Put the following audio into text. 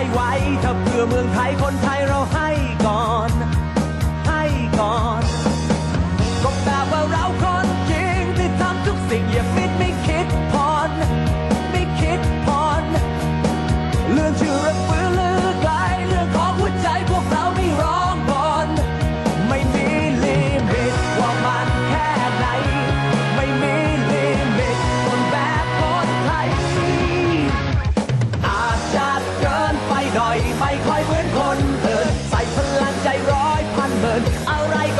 ให้ไว้ ถ้าเพื่อเมืองไทยคนไทยเราให้ก่อน ให้ก่อนก็แปลว่าเราคนจริงที่ทำทุกสิ่งอย่าฟิดไม่คิดผ่อนไม่คิดผ่อนเรื่องชื่อ ค่อยเหมือนคนเดินใส่พลังใจร้อยพันเบิร์นอะไรก็